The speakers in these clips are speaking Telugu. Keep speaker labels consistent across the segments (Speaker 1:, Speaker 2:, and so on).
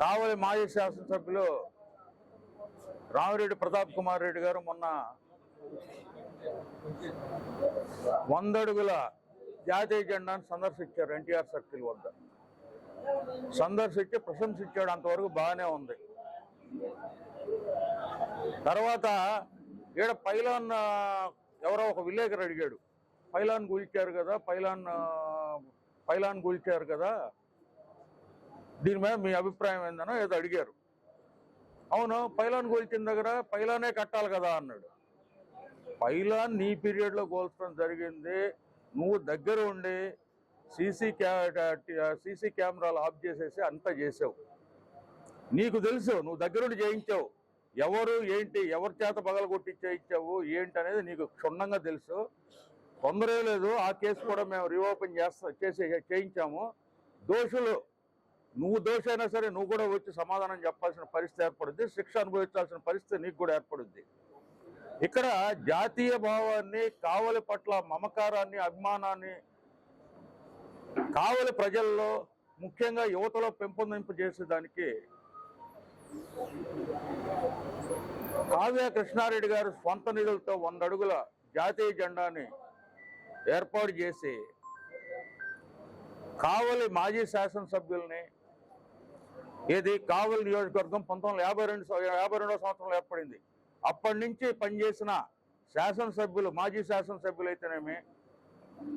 Speaker 1: కావలి మాజీ శాసనసభ్యులు రామిరెడ్డి ప్రతాప్ కుమార్ రెడ్డి గారు మొన్న వందడుగుల జాతీయ జెండాను సందర్శించారు ఎన్టీఆర్ సర్కిల్ వద్ద. సందర్శించి ప్రశంసించాడు అంతవరకు బాగానే ఉంది. తర్వాత ఈడ పైలాన్ ఎవరో ఒక విలేకరు అడిగాడు. పైలాన్ కూల్చారు కదా పైలాన్ పైలాన్ కూల్చారు కదా దీని మీద మీ అభిప్రాయం ఏందనో ఏదో అడిగారు. అవును పైలాన్ కోల్చిన దగ్గర పైలానే కట్టాలి కదా అన్నాడు. పైలాన్ నీ పీరియడ్లో కోల్చడం జరిగింది. నువ్వు దగ్గర ఉండి సీసీ క్యా సీసీ కెమెరాలు ఆఫ్ చేసేసి అంతా చేసావు. నీకు తెలుసు నువ్వు దగ్గరుండి చేయించావు. ఎవరు ఏంటి ఎవరి చేత పగలగొట్టి చేయించావు ఏంటి అనేది నీకు క్షుణ్ణంగా తెలుసు. తొందర లేదు ఆ కేసు కూడా మేము రీఓపెన్ చేస్తా చేసే చేయించాము. దోషులు నువ్వు దోషైనా సరే నువ్వు కూడా వచ్చి సమాధానం చెప్పాల్సిన పరిస్థితి ఏర్పడుద్ది శిక్ష అనుభవించాల్సిన పరిస్థితి నీకు కూడా ఏర్పడుద్ది. ఇక్కడ జాతీయ భావాన్ని కావలి పట్ల మమకారాన్ని అభిమానాన్ని కావలి ప్రజల్లో ముఖ్యంగా యువతలో పెంపొందింపు చేసేదానికి కావ్య కృష్ణారెడ్డి గారు స్వంత నిధులతో వంద అడుగుల జాతీయ జెండాని ఏర్పాటు చేసి కావలి మాజీ శాసనసభ్యుల్ని ఏది? కావలి నియోజకవర్గం పంతొమ్మిది యాభై రెండు యాభై రెండవ సంవత్సరంలో ఏర్పడింది. అప్పటి నుంచి పనిచేసిన శాసనసభ్యులు మాజీ శాసనసభ్యులు అయితేనేమి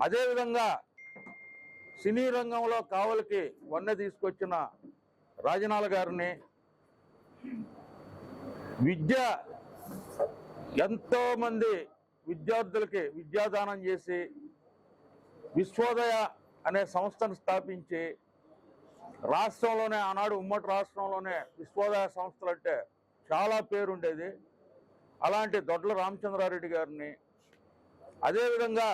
Speaker 1: అదేవిధంగా సినీ రంగంలో కావలికి వన్నె తీసుకొచ్చిన రాజనాల గారిని విద్య ఎంతోమంది విద్యార్థులకి విద్యాదానం చేసి విశ్వోదయ అనే సంస్థను స్థాపించి రాష్ట్రంలోనే ఆనాడు ఉమ్మడి రాష్ట్రంలోనే విశ్వోదయ సంస్థలు అంటే చాలా పేరుండేది. అలాంటి దొడ్ల రామచంద్రారెడ్డి గారిని అదేవిధంగా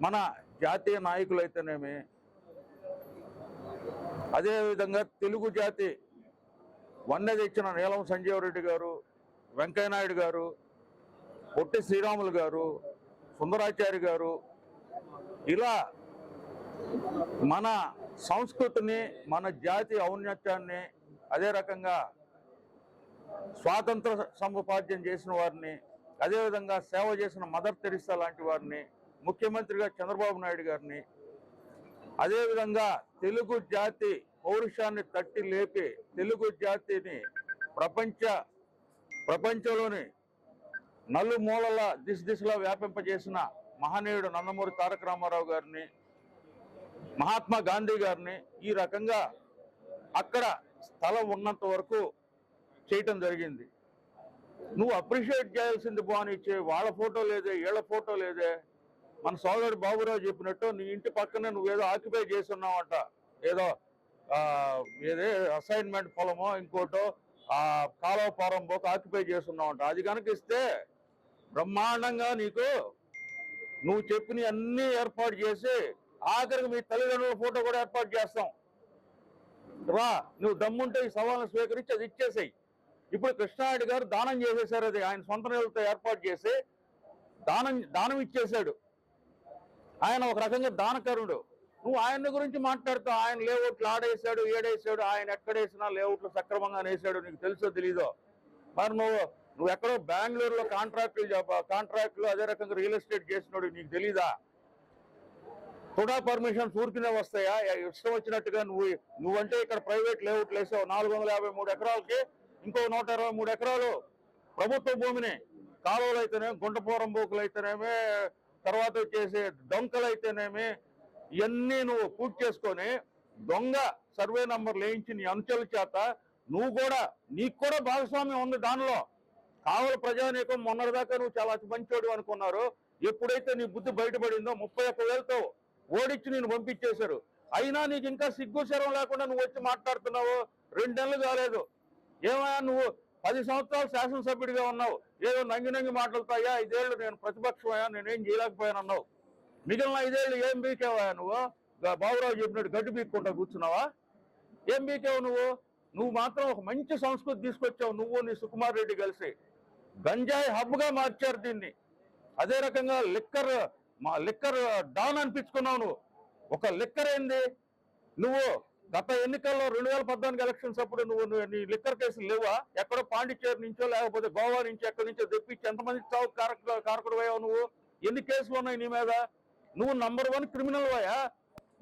Speaker 1: మన జాతీయ నాయకులైతేనేమి అదేవిధంగా తెలుగు జాతి వన్నె తెచ్చిన నీలం సంజీవరెడ్డి గారు వెంకయ్యనాయుడు గారు పొట్టి శ్రీరాములు గారు సుందరాచారి గారు ఇలా మన సంస్కృతిని మన జాతి ఔన్నత్యాన్ని అదే రకంగా స్వాతంత్ర సముపార్జన చేసిన వారిని అదేవిధంగా సేవ చేసిన మదర్ తెరిసా లాంటి వారిని ముఖ్యమంత్రిగా చంద్రబాబు నాయుడు గారిని అదేవిధంగా తెలుగు జాతి పౌరుషాన్ని తట్టి లేపి తెలుగు జాతిని ప్రపంచ ప్రపంచంలోని నలుమూలల దిశ దిశలా వ్యాపింపజేసిన మహనీయుడు నందమూరి తారక రామారావు గారిని మహాత్మా గాంధీ గారిని ఈ రకంగా అక్కడ స్థలం ఉన్నంత వరకు చేయటం జరిగింది. నువ్వు అప్రిషియేట్ చేయాల్సింది బానిచ్చే వాళ్ళ ఫోటో లేదే వీళ్ళ ఫోటో లేదే. మన సోదరుడు బాబురావు చెప్పినట్టు నీ ఇంటి పక్కనే నువ్వేదో ఆక్యుపై చేస్తున్నావంట ఏదో ఏదే అసైన్మెంట్ పొలమో ఇంకోటో ఆ కాలువ ఫారం ఆక్యుపై చేస్తున్నావంట అది కనుక ఇస్తే బ్రహ్మాండంగా నీకు నువ్వు చెప్పిన అన్ని ఏర్పాటు చేసి ఆఖరికి మీ తల్లిదండ్రుల ఫోటో కూడా ఏర్పాటు చేస్తాం. రా నువ్వు దమ్ముంటే ఈ సవాళ్ళను స్వీకరించి అది ఇచ్చేసాయి. ఇప్పుడు కృష్ణారెడ్డి గారు దానం చేసేసారు అది ఆయన సొంత నిధులతో ఏర్పాటు చేసి దానం దానం ఇచ్చేశాడు. ఆయన ఒక రకంగా దానకరుడు. నువ్వు ఆయన గురించి మాట్లాడుతావు. ఆయన లేఅవుట్లు ఆడేసాడు ఏడేసాడు ఆయన ఎక్కడేసినా లేఅవుట్లు సక్రమంగా వేసాడు నీకు తెలుసో తెలీదో? మరి నువ్వు నువ్వు ఎక్కడో బెంగళూరులో కాంట్రాక్టులు కాంట్రాక్టులు అదే రకంగా రియల్ ఎస్టేట్ చేసినాడు నీకు తెలీదా? కూడా పర్మిషన్స్ ఊరికినే వస్తాయా? ఇష్టం వచ్చినట్టుగా నువ్వు నువ్వంటే ఇక్కడ ప్రైవేట్ లేఅవుట్లు వేసావు నాలుగు వందల యాభై మూడు ఎకరాలకి ఇంకో నూట ఇరవై మూడు ఎకరాలు ప్రభుత్వ భూమిని. కాలువలు అయితేనేమి గుంటపోరం బోకులు అయితేనేమి తర్వాత వచ్చేసి డొంకలు అయితేనేమి ఇవన్నీ నువ్వు పూర్తి చేసుకొని దొంగ సర్వే నంబర్ లేయించి నీ అనుచరుల చేత నువ్వు కూడా నీకు కూడా భాగస్వామ్యం ఉంది దానిలో. కావల ప్రజానీకం మొన్నటిదాకా నువ్వు చాలా మంచోడు అనుకున్నారు. ఎప్పుడైతే నీ బుద్ధి బయటపడిందో ముప్పై ఒక్క వేలతో ఓడిచ్చి నేను పంపించేశారు. అయినా నీకు ఇంకా సిగ్గు శరం లేకుండా నువ్వు వచ్చి మాట్లాడుతున్నావు? రెండు నెలలు కాలేదు. ఏమయ్యా నువ్వు? పది సంవత్సరాలు శాసనసభ్యుడిగా ఉన్నావు. ఏదో నంగి నంగి మాట్లాడుతాయా? ఐదేళ్ళు నేను ప్రతిపక్షమయ్యా నేనేం చేయలేకపోయాను అన్నావు మిగిలిన ఐదేళ్ళు ఏం బీకేవా నువ్వు? బాబురావు చెప్పినట్టు గడ్డి బీక్కుంటా కూర్చున్నావా? ఏం బీకేవు నువ్వు? నువ్వు మాత్రం ఒక మంచి సంస్కృతి తీసుకొచ్చావు నువ్వు నీ సుకుమార్ రెడ్డి కలిసి. గంజాయి హబ్గా మార్చారు దీన్ని. అదే రకంగా లిక్కర్ మా లిక్కర్ డాన్ అనిపించుకున్నావు నువ్వు. ఒక లిక్కర్ ఏంది? నువ్వు గత ఎన్నికల్లో రెండు వేల పద్నాలుగు ఎలక్షన్స్ అప్పుడు నువ్వు నువ్వు- నీ లిక్కర్ కేసులు లేవా? ఎక్కడో పాండిచ్చేరి నుంచో లేకపోతే గోవా నుంచి ఎక్కడి నుంచో తెప్పించి ఎంతమంది చావు కారక కారకుడు అయ్యావు నువ్వు? ఎన్ని కేసులు ఉన్నాయి నీ మీద? నువ్వు నంబర్ వన్ క్రిమినల్ వాయా?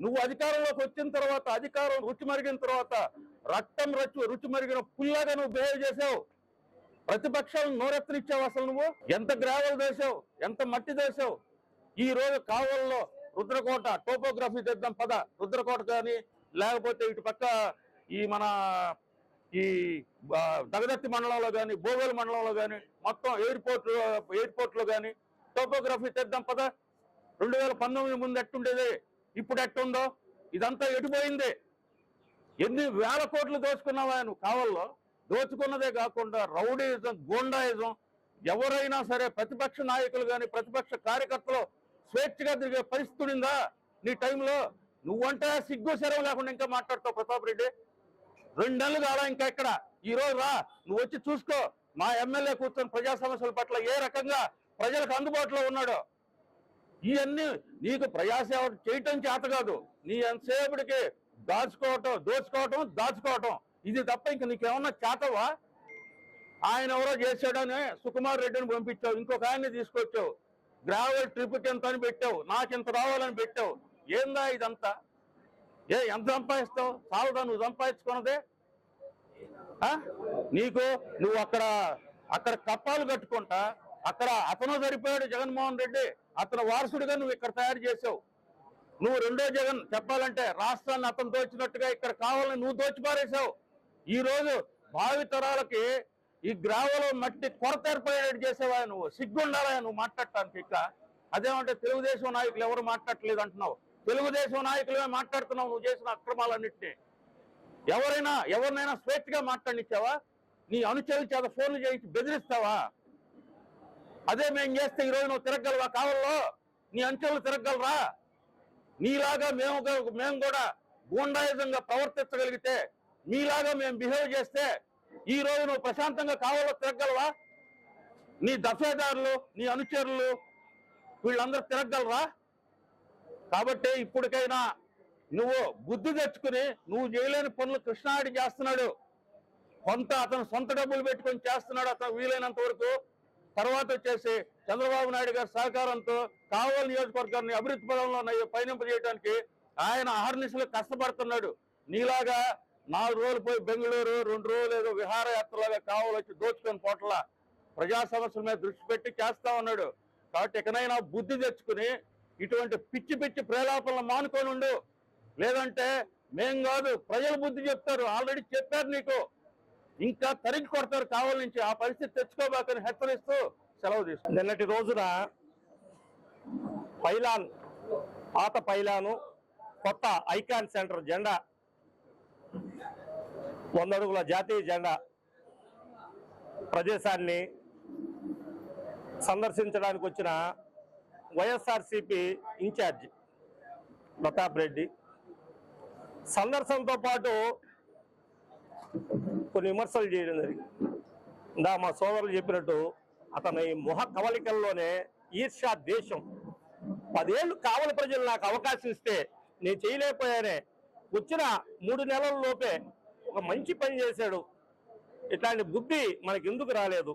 Speaker 1: నువ్వు అధికారంలోకి వచ్చిన తర్వాత అధికారం రుచి మరిగిన తర్వాత రక్తం రచ్చు రుచి మరిగిన పుల్లాగా నువ్వు బిహేవ్ చేసావు. ప్రతిపక్షాలను నోరెత్తనిచ్చావు అసలు నువ్వు? ఎంత గ్రావెల్ చేసావు ఎంత మట్టి వేసావు? ఈ రోజు కావల్లో రుద్రకోట టోపోగ్రఫీ తెద్దాం పద. రుద్రకోట కానీ లేకపోతే ఇటు పక్క ఈ మన ఈ దగదత్తి మండలంలో కానీ బోగోలు మండలంలో కానీ మొత్తం ఎయిర్పోర్ట్ ఎయిర్పోర్ట్లో కానీ టోపోగ్రఫీ తెద్దాం పద. రెండు వేల పంతొమ్మిది ముందు ఎట్టుండేది? ఇప్పుడు ఎట్టుందో? ఇదంతా ఎటుపోయింది? ఎన్ని వేల కోట్లు దోచుకున్నావా నువ్వు కావల్లో? దోచుకున్నదే కాకుండా రౌడీయిజం గోండాయిజం ఎవరైనా సరే ప్రతిపక్ష నాయకులు కానీ ప్రతిపక్ష కార్యకర్తలు స్వేచ్ఛగా తిరిగే పరిస్థితి ఉందా? నీ టైంలో నువ్వంటే సిగ్గు శరం లేకుండా ఇంకా మాట్లాడతావు ప్రతాప్ రెడ్డి. రెండు నెలలు కాదా ఇంకా ఇక్కడ. ఈ రోజు రా నువ్వు వచ్చి చూసుకో. మా ఎమ్మెల్యే కూర్చొని ప్రజా సమస్యల పట్ల ఏ రకంగా ప్రజలకు అందుబాటులో ఉన్నాడో. ఇవన్నీ నీకు ప్రజాసేవ చేయటం చేత కాదు. నీ ఎంతసేపటికి దాచుకోవటం దోచుకోవటం దాచుకోవటం. ఇది తప్ప ఇంక నీకేమన్నా చేతవా? ఆయన ఎవరో చేశాడని సుకుమార్ రెడ్డిని పంపించావు. ఇంకొక ఆయన్ని తీసుకొచ్చావు. గ్రావెల్ ట్రిప్ ఎంత అని పెట్టావు నాకు ఇంత రావాలని పెట్టావు. ఏందా ఇదంతా? ఏ ఎంత సంపాదిస్తావు? చాలదా నువ్వు సంపాదించుకున్నదే? ఆ? నీకు నువ్వు అక్కడ అక్కడ కప్పాలు కట్టుకుంటా అక్కడ అతను సరిపోయాడు జగన్మోహన్ రెడ్డి అతను వారసుడిగా నువ్వు ఇక్కడ తయారు చేసావు. నువ్వు రెండో జగన్ చెప్పాలంటే రాష్ట్రాన్ని అతను దోచినట్టుగా ఇక్కడ కావాలని నువ్వు దోచిపారేశావు. ఈరోజు భావితరాలకి భావి తరాలకి ఈ గ్రామంలో మట్టి కొరత ఏర్పడేటట్టు చేసేవా నువ్వు. సిగ్గుండాలా నువ్వు మాట్లాడటానికి ఇక. అదేమంటే తెలుగుదేశం నాయకులు ఎవరు మాట్లాడట్లేదు అంటున్నావు. తెలుగుదేశం నాయకులే మాట్లాడుతున్నావు నువ్వు చేసిన అక్రమాలన్నింటినీ. ఎవరైనా ఎవరినైనా స్వేచ్ఛగా మాట్లాడినిచ్చావా? నీ అనుచరుల చేత ఫోన్లు చేయించి బెదిరిస్తావా? అదే మేము చేస్తే ఈరోజు నువ్వు తిరగలవా కావాలో నీ అంచెలు తిరగలరా నీలాగా మేము మేము కూడా గూండాయుధంగా ప్రవర్తించగలిగితే మీలాగా మేము బిహేవ్ చేస్తే ఈ రోజు నువ్వు ప్రశాంతంగా కావాలో తిరగలవా నీ దఫేదారులు నీ అనుచరులు వీళ్ళందరూ తిరగలరా కాబట్టి ఇప్పటికైనా నువ్వు బుద్ధి తెచ్చుకుని నువ్వు చేయలేని పనులు కృష్ణాడి చేస్తున్నాడు. కొంత అతను సొంత డబ్బులు పెట్టుకొని చేస్తున్నాడు అతను వీలైనంత వరకు. తర్వాత వచ్చేసి చంద్రబాబు నాయుడు గారి సహకారంతో కావలి నియోజకవర్గాన్ని అభివృద్ధి పదంలో పయనింపజేయడానికి ఆయన ఆహర్నిశలు కష్టపడుతున్నాడు. నీలాగా నాలుగు రోజులు పోయి బెంగళూరు రెండు రోజులు ఏదో విహారయాత్రలాగా కావాలొచ్చి దోచుకొని పోట్ల ప్రజా సమస్యల మీద దృష్టి పెట్టి చేస్తా ఉన్నాడు. కాబట్టి ఎక్కడైనా బుద్ధి తెచ్చుకుని ఇటువంటి పిచ్చి పిచ్చి ప్రేలాపనలు మానుకొని ఉండు. లేదంటే మేం కాదు ప్రజలు బుద్ధి చెప్తారు. ఆల్రెడీ చెప్పారు నీకు. ఇంకా తరిగి కొడతారు కావాల నుంచి. ఆ పరిస్థితి తెచ్చుకోబాకని హెచ్చరిస్తూ సెలవు తీసుకుంటారు
Speaker 2: నిన్నటి రోజున పైలాన్ పాత పైలాను కొత్త ఐకాన్ సెంటర్ జెండా వంద అడుగుల జాతీయ జెండా ప్రదేశాన్ని సందర్శించడానికి వచ్చిన వైఎస్ఆర్సిపి ఇన్ఛార్జ్ ప్రతాప్ రెడ్డి. సందర్శనతో పాటు కొన్ని విమర్శలు చేయడం జరిగింది. ఇందా మా సోదరులు చెప్పినట్టు అతని ముఖ కవలికల్లోనే ఈర్షా దేశం పదేళ్ళు కావలి ప్రజలు నాకు అవకాశం ఇస్తే నేను చేయలేకపోయానే. వచ్చిన మూడు నెలల లోపే ఒక మంచి పని చేశాడు. ఇట్లాంటి బుద్ధి మనకి ఎందుకు రాలేదు?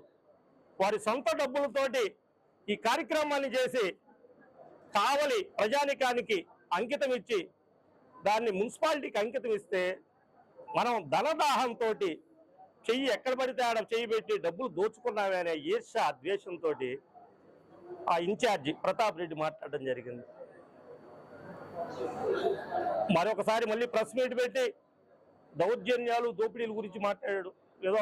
Speaker 2: వారి సొంత డబ్బులతోటి ఈ కార్యక్రమాన్ని చేసి కావలి ప్రజానికానికి అంకితం ఇచ్చి దాన్ని మున్సిపాలిటీకి అంకితం ఇస్తే మనం ధనదాహంతో చెయ్యి ఎక్కడ పడితే ఆడ చెయ్యి పెట్టి డబ్బులు దోచుకున్నామే అనే ఈర్ష ద్వేషంతో ఆ ఇన్ఛార్జి ప్రతాప్ రెడ్డి మాట్లాడడం జరిగింది. మరొకసారి మళ్ళీ ప్రెస్ మీట్ పెట్టి దౌర్జన్యాలు దోపిడీల గురించి మాట్లాడాడు. ఏదో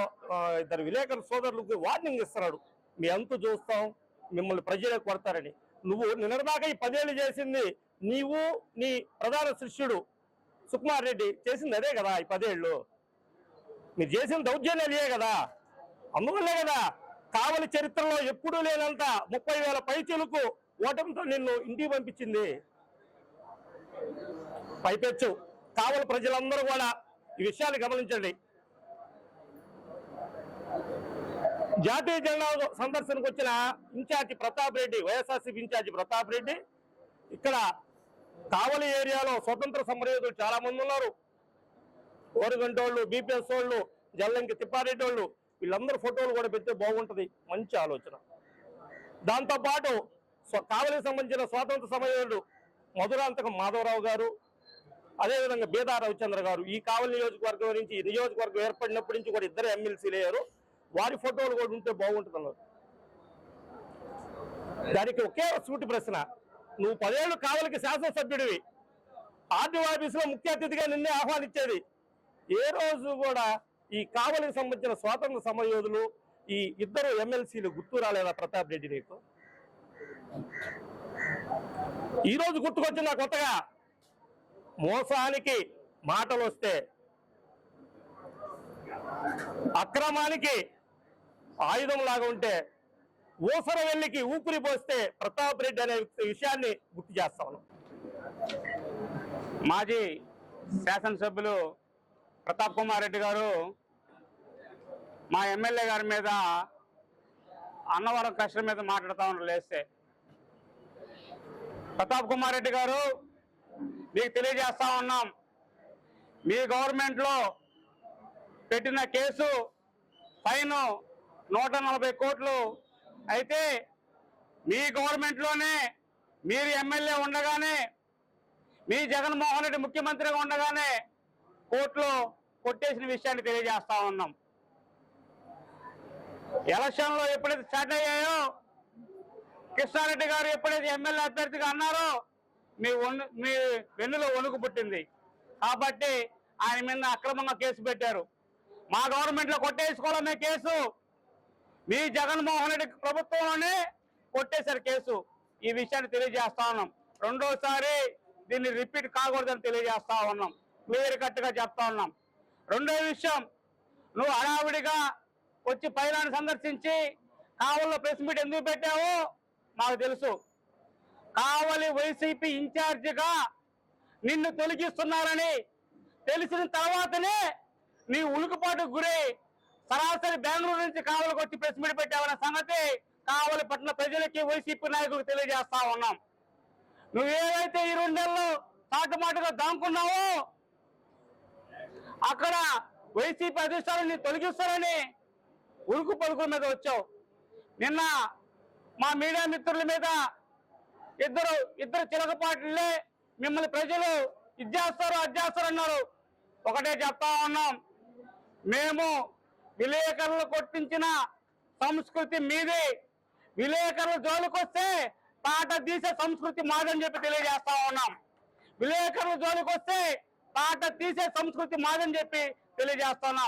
Speaker 2: ఇద్దరు విలేకరు సోదరులకు వార్నింగ్ ఇస్తున్నాడు. మీ అంత చూస్తాం మిమ్మల్ని ప్రజలే కొడతారని. నువ్వు నిన్నదాకా ఈ పదేళ్ళు చేసింది నీవు నీ ప్రధాన శిష్యుడు సుకుమార్ రెడ్డి చేసింది అదే కదా ఈ పదేళ్ళు మీరు చేసిన దౌర్జన్యాలు కదా. అందువల్లే కదా కావలి చరిత్రలో ఎప్పుడూ లేనంత ముప్పై వేల పైచీలకు ఓటమితో నిన్ను ఇంటికి పంపించింది. పైపెచ్చు. కావలి ప్రజలందరూ కూడా ఈ విషయాన్ని గమనించండి. జాతీయ జెండా సందర్శనకు వచ్చిన incharge Pratap Reddy YSRCP incharge Pratap Reddy ఇక్కడ కావలి ఏరియాలో స్వతంత్ర సమరయోధులు చాలా మంది ఉన్నారు ఓరుగంటోళ్ళు బీపీఎస్ వాళ్ళు జల్లంకి తిప్పారెడ్డి వాళ్ళు వీళ్ళందరూ ఫోటోలు కూడా పెడితే బాగుంటుంది. మంచి ఆలోచన. దాంతోపాటు స్వ- కావలికి సంబంధించిన స్వాతంత్ర సమయంలో మధురాంతకం మాధవరావు గారు అదేవిధంగా బీదా రవిచంద్ర గారు ఈ కావలి నియోజకవర్గం నుంచి ఈ నియోజకవర్గం ఏర్పడినప్పటి నుంచి కూడా ఇద్దరు ఎమ్మెల్సీలు అయ్యారు. వారి ఫోటోలు కూడా ఉంటే బాగుంటుంది అన్నారు. దానికి ఒకే ఒక సూటి ప్రశ్న. నువ్వు పదేళ్ళు కావలికి శాసనసభ్యుడివి. ఆర్డీఓ ఆఫీసులో ముఖ్య అతిథిగా నిన్నే ఆహ్వానించేది. ఏ రోజు కూడా ఈ కావలికి సంబంధించిన స్వాతంత్ర సమయోధులు ఈ ఇద్దరు ఎమ్మెల్సీలు గుర్తు రాలేదా ప్రతాప్ రెడ్డి నీకు? ఈ రోజు గుర్తుకొచ్చిందా కొత్తగా. మోసానికి మాటలు వస్తే అక్రమానికి ఆయుధం లాగా ఉంటే ఊసర వెళ్ళికి ఊపిరి పోస్తే ప్రతాప్ రెడ్డి అనే విషయాన్ని గుర్తు చేస్తాను
Speaker 3: మాజీ శాసనసభ్యులు ప్రతాప్ కుమార్ రెడ్డి గారు మా ఎమ్మెల్యే గారి మీద అన్నవరం కష్టం మీద మాట్లాడుతూ ఉన్నారు లేస్తే. ప్రతాప్ కుమార్ రెడ్డి గారు మీకు తెలియజేస్తా ఉన్నాం. మీ గవర్నమెంట్లో పెట్టిన కేసు ఫైన్ నూట నలభై కోట్లు. అయితే మీ గవర్నమెంట్లోనే మీరు ఎమ్మెల్యే ఉండగానే మీ జగన్మోహన్ రెడ్డి ముఖ్యమంత్రిగా ఉండగానే కోర్టులో కొట్టేసిన విషయాన్ని తెలియజేస్తా ఉన్నాం. ఎలక్షన్లో ఎప్పుడైతే స్టార్ట్ అయ్యాయో కృష్ణారెడ్డి గారు ఎప్పుడైతే ఎమ్మెల్యే అభ్యర్థిగా అన్నారో మీ వణు మీ వెన్నులో వణుకు పుట్టింది. కాబట్టి ఆయన మీద అక్రమంగా కేసు పెట్టారు. మా గవర్నమెంట్లో కొట్టేసుకోవాలనే కేసు? మీ జగన్మోహన్ రెడ్డి ప్రభుత్వంలోనే కొట్టేశారు కేసు. ఈ విషయాన్ని తెలియజేస్తా ఉన్నాం. రెండోసారి దీన్ని రిపీట్ కాకూడదని తెలియజేస్తా ఉన్నాం. క్లియర్ కట్గా చెప్తా ఉన్నాం. రెండో విషయం నువ్వు హడావిడిగా వచ్చి పైలాన్ని సందర్శించి కావల్లో ప్రెస్ మీట్ ఎందుకు పెట్టావో మాకు తెలుసు. కావలి వైసీపీ ఇన్ఛార్జిగా నిన్ను తొలగిస్తున్నారని తెలిసిన తర్వాతనే నీ ఉలుకుపాటుకు గురై సరాసరి బెంగళూరు నుంచి కావలికి వచ్చి ప్రెస్ మీట్ పెట్టావన్న సంగతి కావలి పట్టణ ప్రజలకి వైసీపీ నాయకులకు తెలియజేస్తా ఉన్నాం. నువ్వేవైతే ఈ రెండు నెలలు తాటుమాటుగా దాముకున్నావో అక్కడ వైసీపీ అధిష్టానాన్ని తొలగిస్తారని ఉరుకు పలుకుల మీద వచ్చావు. నిన్న మా మీడియా మిత్రుల మీద ఇద్దరు ఇద్దరు చిలకపాట్లే మిమ్మల్ని ప్రజలు ఇచ్చేస్తారు అధ్యేస్తారు అన్నారు. ఒకటే చెప్తా ఉన్నాం. మేము విలేకరులు కొట్టించిన సంస్కృతి మీది. విలేకరుల జోలికొస్తే తాట తీసే సంస్కృతి మాదని చెప్పి తెలియజేస్తా ఉన్నాం. విలేకరుల జోలికొస్తే తాట తీసే సంస్కృతి మాదని చెప్పి తెలియజేస్తున్నాం